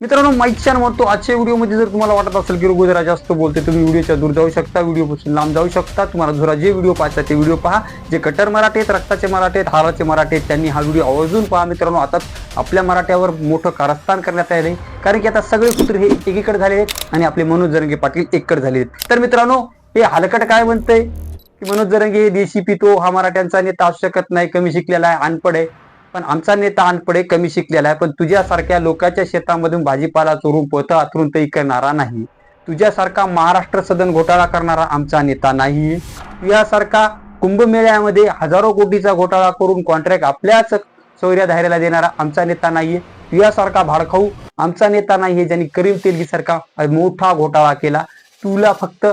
मित्रांनो माईकशान म्हणतो आजच्या व्हिडिओमध्ये जर तुम्हाला वाटत असेल की रघु जास्त बोलते तुम्ही व्हिडिओच्या दूर जाऊ शकता व्हिडिओपासून लांब जाऊ शकता. तुम्हाला जरा जे व्हिडिओ पाहायचा ते व्हिडिओ पहा. जे कटर मराठी आहेत रक्ताचे मराठी आहेत हाराचे मराठी आहेत त्यांनी हा व्हिडिओ आवर्जून पहा. मित्रांनो आता आपल्या मराठ्यावर मोठं कारस्थान करण्यात आले कारण की आता सगळे सूत्र हे एकीकडे झाले आहेत आणि आपले मनोज जरंगे पाटील एककडे झाले आहेत. तर मित्रांनो हे हलकट काय म्हणतंय? की मनोज जरंगे हे देशी पितो हा मराठ्यांचा नेता असू शकत नाही कमी शिकलेला आहे अनपड आहे. पण आमचा नेता अनपडे कमी शिकलेला आहे पण तुझ्यासारख्या लोकांच्या शेतामधून भाजीपाला चोरून पोतं आतरून तरी करणारा नाही. तुझ्यासारखा महाराष्ट्र सदन घोटाळा करणारा आमचा नेता नाही. तुझ्यासारखा कुंभमेळ्यामध्ये हजारो कोटीचा घोटाळा करून कॉन्ट्रॅक्ट आपल्याच चौऱ्या धायऱ्याला देणारा आमचा नेता नाहीये तुझ्यासारखा भाडखाऊ आमचा नेता नाहीये ज्यांनी करीम तेलगी सारखा मोठा घोटाळा केला. तुला फक्त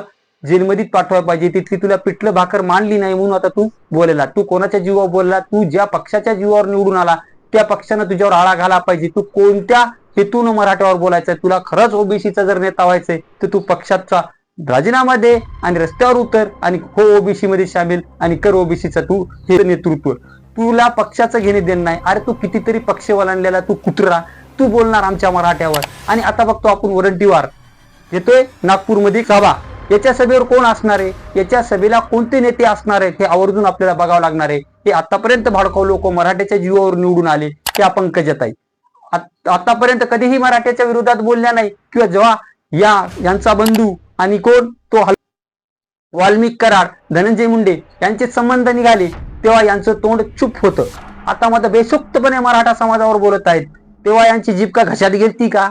जेलमध्येच पाठवायला पाहिजे. तिथली तुला पिठलं भाकर मांडली नाही म्हणून आता तू बोलला. तू कोणाच्या जीवावर बोलला? तू ज्या पक्षाच्या जीवावर निवडून आला त्या पक्षानं तुझ्यावर आळा घाला पाहिजे. तू कोणत्या हेतून मराठ्यावर बोलायचंय? तुला खरंच ओबीसीचा जर नेता व्हायचंय तर तू पक्षाचा राजीनामा दे आणि रस्त्यावर उतर आणि हो ओबीसी मध्ये सामील आणि कर ओबीसीचा तू हे नेतृत्व. तुला पक्षाचं घेणे देणं नाही. अरे तू कितीतरी पक्ष वलांडलेला तू कुत्रा. तू बोलणार आमच्या मराठ्यावर. आणि आता बघतो आपण वरंटीवार. येतोय नागपूरमध्ये सभा याच्या सभेवर कोण असणार आहे? याच्या सभेला कोणते नेते असणार आहेत हे आवर्जून आपल्याला बघावं लागणार आहे. हे आतापर्यंत भाडकाऊ लोक मराठ्याच्या जीवावर निवडून आले ते आपण कजत आहे आतापर्यंत कधीही मराठ्याच्या विरोधात बोलल्या नाही. किंवा जेव्हा या यांचा बंधू आणि कोण? तो वाल्मिक कराड धनंजय मुंडे यांचे संबंध निघाले तेव्हा यांचं तोंड चुप होतं. आता मात्र बेसुक्तपणे मराठा समाजावर बोलत आहेत. तेव्हा यांची जीपका घशात गेलती का?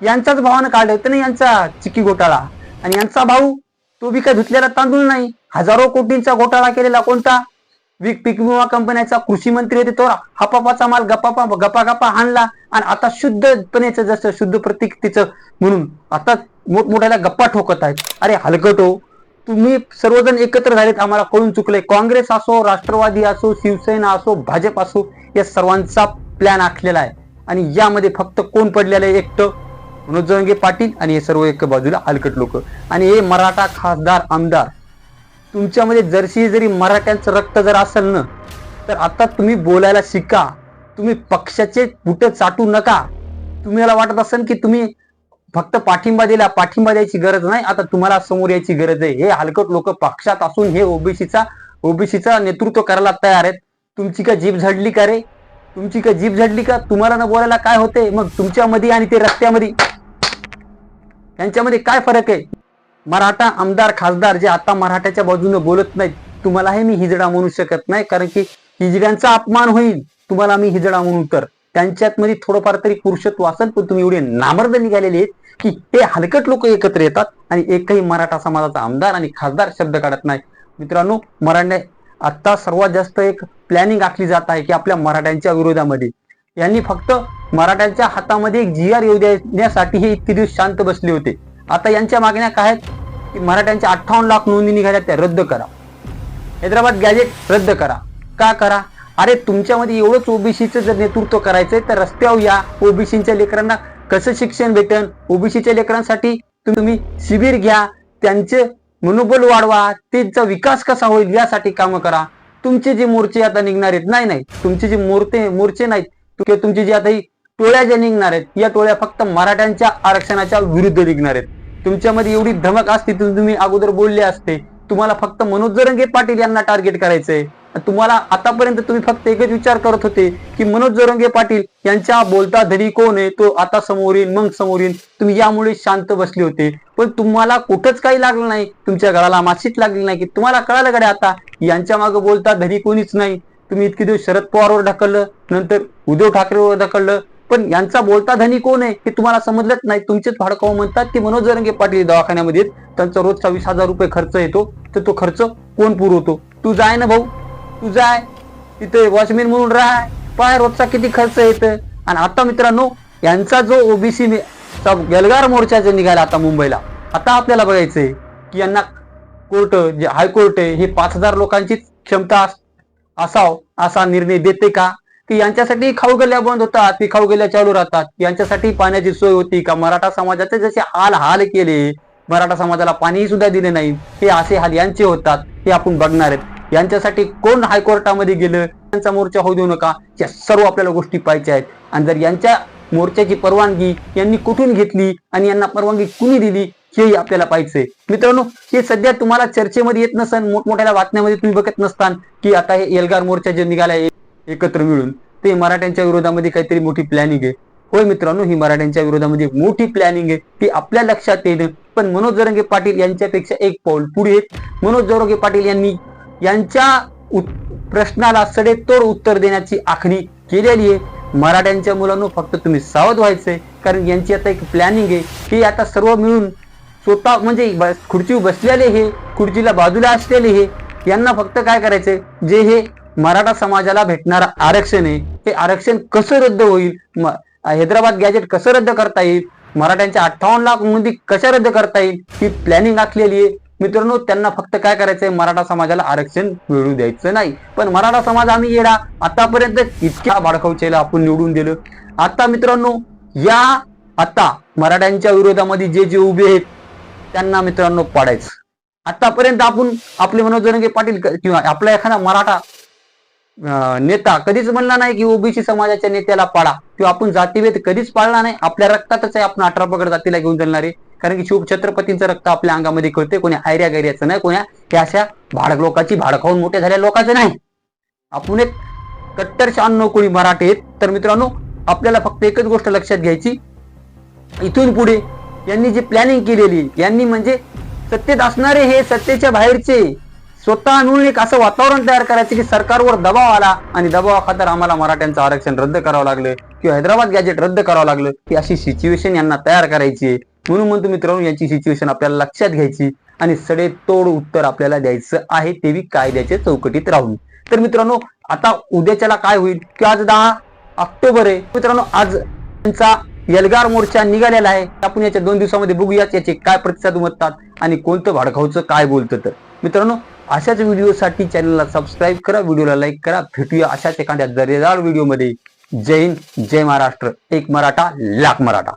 यांचाच भावानं काढलं तर ना यांचा चिकी घोटाळा. आणि यांचा भाऊ तो बी काय धुतलेला तांदूळ नाही. हजारो कोटींचा घोटाळा केलेला कोणता? पीक विमा कंपन्याचा कृषी मंत्री होते तो हपापाचा माल गप्पा गप्पा गप्पा आणला आणि आता शुद्धपणेचं जसं शुद्ध प्रतीक तिचं म्हणून आता मोठमोठ्याला गप्पा ठोकत आहेत. अरे हलकट हो तुम्ही सर्वजण एकत्र झालेत आम्हाला कळून चुकले काँग्रेस असो राष्ट्रवादी असो शिवसेना असो भाजप असो या सर्वांचा प्लॅन आखलेला आहे. आणि यामध्ये फक्त कोण पडलेलं आहे एकटं? मनोज जरंगे पाटील आणि हे सर्व एक बाजूला हलकट लोक. आणि हे मराठा खासदार आमदार. तुमच्यामध्ये जरशी जरी मराठ्यांचं रक्त जर असेल ना तर आता तुम्ही बोलायला शिका. तुम्ही पक्षाचे बुट चाटू नका. तुम्हाला वाटत असेल की तुम्ही फक्त पाठिंबा दिला पाठिंबा द्यायची गरज नाही. आता तुम्हाला समोर यायची गरज आहे. हे हलकट लोक पक्षात असून हे ओबीसीचा ओबीसीचा नेतृत्व करायला तयार आहेत. तुमची का जीभ झडली का रे? तुमची का जीभ झडली का? तुम्हाला न बोलायला काय होते मग तुमच्यामध्ये आणि ते रस्त्यामध्ये यांच्यामध्ये काय फरक आहे? मराठा आमदार खासदार जे आता मराठ्याच्या बाजूने बोलत नाहीत तुम्हाला हे मी हिजडा म्हणू शकत नाही कारण की हिजड्यांचा अपमान होईल तुम्हाला मी हिजडा म्हणू तर. त्यांच्यात मध्ये थोडंफार तरी पुरुषत्व असेल पण तुम्ही एवढे नामर्द निघालेले आहेत की हे हलकट लोक एकत्र येतात आणि एकही मराठा समाजाचा आमदार आणि खासदार शब्द काढत नाही. मित्रांनो मराठ्या आता सर्वात जास्त एक प्लॅनिंग आखली जात आहे की आपल्या मराठ्यांच्या विरोधामध्ये. यांनी फक्त मराठ्यांच्या हातामध्ये एक जी आर येऊ देण्यासाठी हे इतके दिवस शांत बसले होते. आता यांच्या मागण्या काय की मराठ्यांच्या अठ्ठावन्न लाख नोंदी निघाल्या त्या रद्द करा. हैदराबाद गॅजेट रद्द करा. का करा? अरे तुमच्यामध्ये एवढंच ओबीसीचं जर नेतृत्व करायचंय तर रस्त्यावर या ओबीसीच्या लेकरांना कसं शिक्षण भेटन? ओबीसीच्या लेकरांसाठी तुम्ही शिबिर घ्या त्यांचे मनोबल वाढवा त्यांचा विकास कसा होईल यासाठी कामं करा. तुमचे जे मोर्चे आता निघणार आहेत नाही नाही. तुमचे जे मोर्चे मोर्चे नाहीत किंवा तुमची जी आता ही टोळ्या ज्या निघणार आहेत या टोळ्या फक्त मराठ्यांच्या आरक्षणाच्या विरुद्ध निघणार आहेत. तुमच्यामध्ये एवढी धमक असते तुम्ही अगोदर बोलले असते. तुम्हाला फक्त मनोज जरंगे पाटील यांना टार्गेट करायचंय. तुम्हाला आतापर्यंत तुम्ही फक्त एकच विचार करत होते की मनोज जरंगे पाटील यांच्या बोलता धरी कोण आहे तो आता समोर येईल मग समोर येईल तुम्ही यामुळे शांत बसले होते. पण तुम्हाला कुठंच काही लागलं नाही. तुमच्या घराला माशीच लागली नाही. की तुम्हाला कळालं गड्या आता? यांच्या मागे बोलता धरी कोणीच नाही. तुम्ही इतके दिवस शरद पवारवर ढकललं नंतर उद्धव ठाकरेवर ढकललं पण यांचा बोलता धनी कोण आहे हे तुम्हाला समजलंच नाही. तुमचेच भाडकाव म्हणतात की मनोज जरंगे पाटील दवाखान्यामध्ये त्यांचा रोजचा वीस हजार रुपये खर्च येतो. तर तो खर्च कोण पुरवतो? तू जाय ना भाऊ. तू जाय. तिथे वॉचमॅन म्हणून राहाय पाय रोजचा किती खर्च येतो? आणि आता मित्रांनो यांचा जो ओबीसी गलगार मोर्चा जो निघाला आता मुंबईला. आता आपल्याला बघायचंय की यांना कोर्ट जे हायकोर्ट आहे हे पाच हजार लोकांचीच क्षमता असाव असा निर्णय देते का? की यांच्यासाठी खाऊ गल्ल्या बंद होतात की खाऊ गल्ल्या चालू राहतात. यांच्यासाठी पाण्याची सोय होती का? मराठा समाजाचे जसे हाल हाल केले मराठा समाजाला पाणी सुद्धा दिले नाही. हे असे हाल यांचे होतात हे आपण बघणार आहेत. यांच्यासाठी कोण हायकोर्टामध्ये गेलं? त्यांचा मोर्चा होऊ देऊ नका. या सर्व आपल्याला गोष्टी पाहिजे आहेत. आणि जर यांच्या मोर्चाची परवानगी यांनी कुठून घेतली आणि यांना परवानगी कुणी दिली हेही आपल्याला पाहिजे मित्रांनो हे सध्या तुम्हाला चर्चेमध्ये येत नसन मोठमोठ्या बातम्यामध्ये तुम्ही बघत नसतान की आता हे एल्गार मोर्चा जे निघाला एकत्र मिळून ते मराठ्यांच्या विरोधामध्ये काहीतरी मोठी प्लॅनिंग आहे. होय मित्रांनो ही मराठ्यांच्या विरोधामध्ये एक मोठी प्लॅनिंग आहे. ती आपल्या लक्षात येणं. पण मनोज जरंगे पाटील यांच्यापेक्षा एक पाऊल पुढे आहेत. मनोज जरंगे पाटील यांनी यांच्या प्रश्नाला सडेतोड उत्तर देण्याची आखणी केलेली आहे. मराठ्यांच्या मुलांनो फक्त तुम्ही सावध व्हायचंय. कारण यांची आता एक प्लॅनिंग आहे. की आता सर्व मिळून स्वतः म्हणजे बस- खुर्चीवर बसलेले हे खुर्चीला बाजूला असलेले हे यांना फक्त काय करायचंय? जे हे मराठा समाजाला भेटणार आरक्षण आहे हे आरक्षण कसं रद्द होईल? हैदराबाद गॅजेट कसं रद्द करता येईल? मराठ्यांच्या अठ्ठावन्न लाख नोंदी कशा रद्द करता येईल? ही प्लॅनिंग आखलेली आहे. मित्रांनो त्यांना फक्त काय करायचंय? मराठा समाजाला आरक्षण मिळू द्यायचं नाही. पण मराठा समाज आम्ही येडा. आतापर्यंत इतक्या भाडखावचेला आपण निवडून दिलं. आता मित्रांनो या आता मराठ्यांच्या विरोधामध्ये जे जे उभे आहेत त्यांना मित्रांनो पाडायचं. आतापर्यंत आपण आपले मनोज जरंगे पाटील किंवा आपला एखादा मराठा नेता कधीच म्हणला नाही की ओबीसी समाजाच्या नेत्याला पाळा किंवा आपण जातीभेद कधीच पाळला नाही. आपल्या रक्तातच आहे आपण अठरा पगड जातीला घेऊन चालणार. आहे कारण की शिव छत्रपतींचं रक्त आपल्या अंगामध्ये कळते कोणी आयऱ्या गैऱ्याचं नाही कोण्या त्या अशा भाडक लोकांची भाडकावून मोठ्या झाल्या लोकांचं नाही. आपण एक कट्टर शहाण्णव कोणी मराठी आहेत. तर मित्रांनो आपल्याला फक्त एकच गोष्ट लक्षात घ्यायची. इथून पुढे यांनी जी प्लॅनिंग केलेली यांनी म्हणजे सत्तेत असणारे हे सत्तेच्या बाहेरचे स्वतः मिळून एक असं वातावरण तयार करायचं की सरकारवर दबाव आला आणि दबावाखातर आम्हाला मराठ्यांचं आरक्षण रद्द करावं लागलं किंवा हैदराबाद गॅजेट रद्द करावं लागलं की अशी सिच्युएशन यांना तयार करायची आहे. म्हणून म्हणतो मित्रांनो यांची सिच्युएशन आपल्याला लक्षात घ्यायची आणि सडेतोड उत्तर आपल्याला द्यायचं आहे तेवी कायद्याच्या चौकटीत राहून. तर मित्रांनो आता उद्याच्याला काय होईल? की आज दहा ऑक्टोबर आहे. मित्रांनो आज त्यांचा यलगार मोर्चा निघालेला आहे. आपण याच्या दोन दिवसामध्ये बघूयात याचे काय प्रतिसाद उमटतात आणि कोणतं भाडखावचं काय बोलतं तर. मित्रांनो अशाच व्हिडिओसाठी चॅनलला सबस्क्राईब करा व्हिडिओला लाईक करा. भेटूया अशाच एखाद्या दर्जेदार व्हिडिओमध्ये. जय हिंद जय महाराष्ट्र. एक मराठा लाख मराठा.